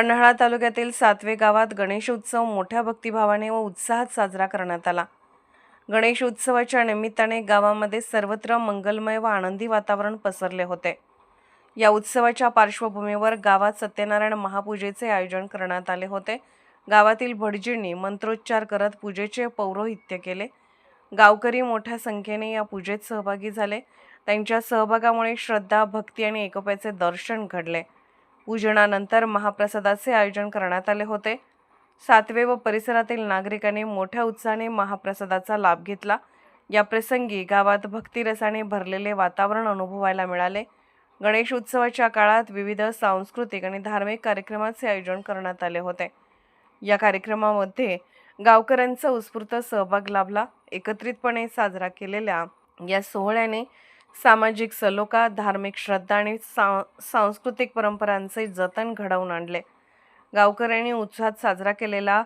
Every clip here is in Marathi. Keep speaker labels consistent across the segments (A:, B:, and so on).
A: पन्हाळा तालुक्यातील सातवे गावात गणेशोत्सव मोठ्या भक्तिभावाने व उत्साहात साजरा करण्यात आला. गणेश उत्सवाच्या निमित्ताने गावामध्ये सर्वत्र मंगलमय व आनंदी वातावरण पसरले होते. या उत्सवाच्या पार्श्वभूमीवर गावात सत्यनारायण महापूजेचे आयोजन करण्यात आले होते. गावातील भटजींनी मंत्रोच्चार करत पूजेचे पौरोहित्य केले. गावकरी मोठ्या संख्येने या पूजेत सहभागी झाले. त्यांच्या सहभागामुळे श्रद्धा भक्ती आणि एकोप्याचे दर्शन घडले. पूजनानंतर महाप्रसादाचे आयोजन करण्यात आले होते. सातवे व परिसरातील नागरिकांनी मोठ्या उत्साहाने महाप्रसादाचा लाभ घेतला. या प्रसंगी गावात भक्तिरसाने भरलेले वातावरण अनुभवायला मिळाले. गणेश उत्सवाच्या काळात विविध सांस्कृतिक आणि धार्मिक कार्यक्रमाचे आयोजन करण्यात आले होते. या कार्यक्रमामध्ये गावकऱ्यांचा उत्स्फूर्त सहभाग लाभला. एकत्रितपणे साजरा केलेल्या या सोहळ्याने सामाजिक सलोखा धार्मिक श्रद्धा आणि सा सांस्कृतिक परंपरांचे जतन घडवून आणले. गावकऱ्यांनी उत्साहात साजरा केलेला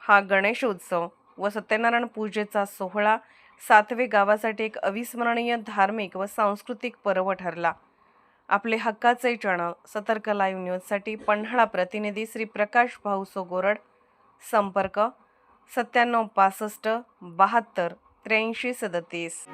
A: हा गणेश उत्सव व सत्यनारायण पूजेचा सोहळा सातवे गावासाठी एक अविस्मरणीय धार्मिक व सांस्कृतिक पर्व ठरला. आपले हक्काचे चॅनल सतर्क लाईव्ह न्यूजसाठी पन्हाळा प्रतिनिधी श्री प्रकाश भाऊसो गोरड संपर्क सत्त्याण्णव पासष्ट बहात्तर त्र्याऐंशी सदतीस.